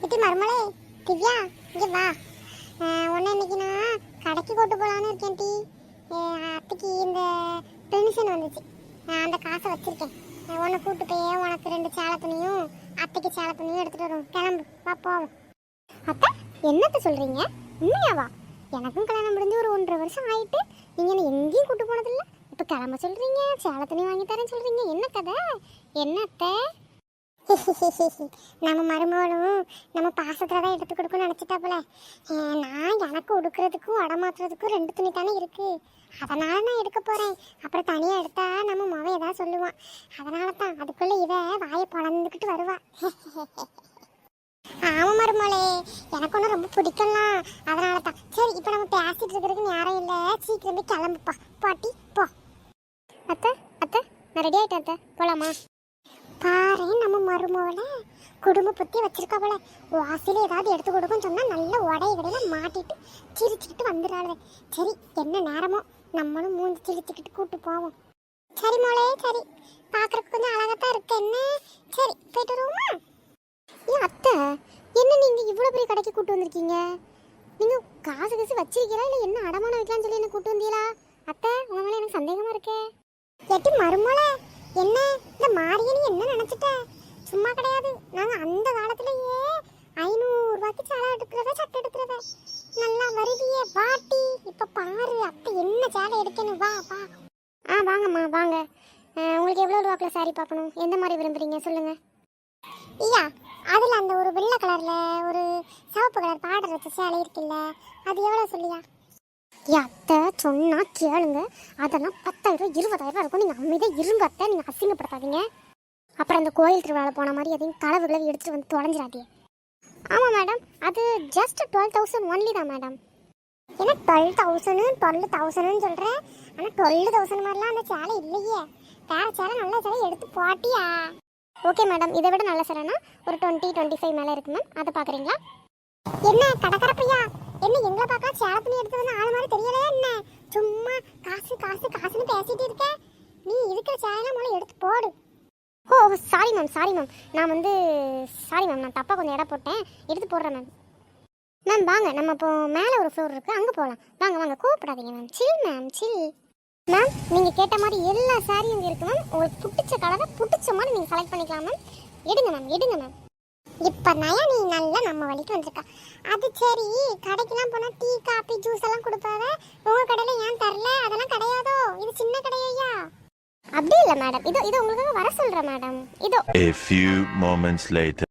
குட்டி மருமலே திவ்யா இங்கே வா. உன்னை இன்னைக்கு நான் கடைக்கு கூட்டு போகலான்னு இருக்கேன் டி. அஹ் அத்தைக்கு இந்த பென்ஷன் வந்துச்சு. நான் அந்த காசை வச்சுருக்கேன். உன்னை கூட்டு போய் உனக்கு ரெண்டு சேலை துணியும் அத்தைக்கு சேலை துணியும் எடுத்துகிட்டு வரும் கிளம்பு. வா போவோம். அத்தை என்னத்த சொல்கிறீங்க உண்மையாவா? எனக்கும் கல்யாணம் முடிஞ்சு ஒரு ஒன்றரை வருஷம் ஆயிட்டு நீங்கள் என்ன எங்கேயும் கூட்டு போனதில்லை? இப்போ கிளம்ப சொல்கிறீங்க சேலை துணி வாங்கி தரேன்னு சொல்கிறீங்க என்ன கதை? என்னத்தை நம்ம மருமகளும் நம்ம பாசத்தில் தான் எடுத்து கொடுக்கணும்னு நினச்சிட்டாப்புல. நான் எனக்கு உடுக்கிறதுக்கும் அடமாத்துறதுக்கும் ரெண்டு துணி தானே இருக்குது அதனால நான் எடுக்க போகிறேன் அப்புறம் தனியாக எடுத்தா நம்ம மவ ஏதாவது சொல்லுவான். அதனால தான் அதுக்குள்ளே இவ வாயை பொழந்துக்கிட்டு வருவா. ஆமாம் மருமகளே எனக்கு ஒன்றும் ரொம்ப பிடிக்கலாம் அதனால தான் சரி இப்போ நம்ம பேசிகிட்டு இருக்கிறதுக்கு நேரம் இல்லை. சீக்கிரம் கிளம்புப்பா பாட்டி போ. அத்தை அத்தை நான் ரெடி ஆகிட்டேன் அத்தை. போகலாமா பாரு நம்ம மருமவளை குடும்ப புத்தி போல. வாசில ஏதாவது எடுத்து கொடுக்கும் சொன்னா நல்ல உடைய கடையில மாட்டிட்டு சிரிச்சுக்கிட்டு வந்துடாளே சரி என்ன நேரமோ? நம்மளும் மூஞ்சி சிரிச்சுக்கிட்டு கூட்டு போவோம். சரி மோளே சரி. பாக்குறதுக்கு கொஞ்சம் அழகாத்தான் இருக்கு. என்ன? சரி போயிட்டு வருவோமா? ஏன் அத்தை என்ன நீங்க இவ்வளவு பெரிய கடைக்கு கூட்டு வந்திருக்கீங்க? நீங்க காசு காசு வச்சிருக்கீங்களா? இல்ல என்ன அடமானம் வைக்கலாம்னு சொல்லி என்ன கூட்டு வந்தீங்களா? அத்தை உங்க மேல எனக்கு சந்தேகமா இருக்கே. எட்டு மருமலை என்ன? இந்த மாரியனி என்ன நினைச்சிட்ட? சும்மா கிடையாது. நாங்க அந்த காலத்திலேயே ஐநூறு ரூபாய்க்கு சேலை எடுக்கிறத சட்டை எடுக்கிறத? நல்லா வருவியே வாட்டி இப்ப பாரு அப்ப என்ன சேலை எடுக்கணும்? வா வா. ஆ வாங்கம்மா வாங்க. உங்களுக்கு எவ்வளோ ரூபாக்குள்ள சாரி பார்க்கணும்? எந்த மாதிரி விரும்புறீங்க? சொல்லுங்க. ஐயா அதில் அந்த ஒரு வெள்ளை கலரில் ஒரு சிவப்பு கலர் பார்டர் வச்ச சேலை இருக்குல்ல அது எவ்வளோ சொல்லியா? ஏன் அத்தை சொன்னா கேளுங்க. அதெல்லாம் பத்தாயிரம் இருபதாயிரம் இருக்கும். நீங்கள் அமைதியாக இருங்க அத்தை. நீங்கள் அசிங்கப்படுத்தாதீங்க. அப்புறம் அந்த கோயில் திருவிழாவில் போன மாதிரி எதையும் களவு கிளவி எடுத்துட்டு வந்து தொலைஞ்சிடாதே ஆமாம் மேடம் அது ஜஸ்ட் டுவெல் தௌசண்ட் ஒன்லி தான் மேடம் ஏன்னா டுவெல் தௌசண்ட் டுவெல் தௌசண்ட்னு சொல்கிறேன் ஆனால் டுவெல் தௌசண்ட் மாதிரிலாம் அந்த சேலை இல்லையே. வேற சேலை நல்ல சேலை எடுத்து போட்டியா? ஓகே மேடம் இதை விட நல்ல சேலைனா ஒரு டுவெண்ட்டி டுவெண்ட்டி ஃபைவ் மேலே இருக்கு மேம் அதை பார்க்குறீங்களா? என்ன கடற்கரப்பையா? என்ன எங்களை பார்க்க சேலத்துல எடுத்து வந்து ஆளு மாதிரி தெரியலையா என்ன? சும்மா காசு காசு காசுன்னு பேசிட்டு இருக்க. நீ இருக்கிற சேனல முதல்ல எடுத்து போடு. Oh sorry ma'am sorry ma'am நான் வந்து சாரி மேம் நான் தப்பாக கொஞ்சம் இடம் போட்டேன். எடுத்து போடுறேன் மேம் மேம் வாங்க. நம்ம இப்போ மேலே ஒரு ஃப்ளோர் இருக்குது அங்கே போகலாம் வாங்க வாங்க. கோவப்படாதீங்க ma'am chill ma'am chill ma'am நீங்கள் கேட்ட மாதிரி எல்லா சாரியும் இங்கே இருக்குது மேம் உங்களுக்கு பிடிச்ச கலரை பிடிச்ச மாதிரி நீங்கள் செலக்ட் பண்ணிக்கலாம் மேம் எடுங்க மேம் எடுங்க மேம் இப்போ நயா நீ நல்லா நம்ம வழிக்கு வந்திருக்கா. அது சரி கடைக்கெல்லாம் போனால் டீ காப்பி ஜூஸ் எல்லாம் கொடுப்பாவ? உங்கள் கடையில் ஏன் தரல? அதெல்லாம் கிடையாதோ? இது சின்ன கடையா அப்படி இல்லை மேடம் இதோ இது உங்களுக்கு வர சொல்கிறேன் மேடம் இதோ. A few moments later.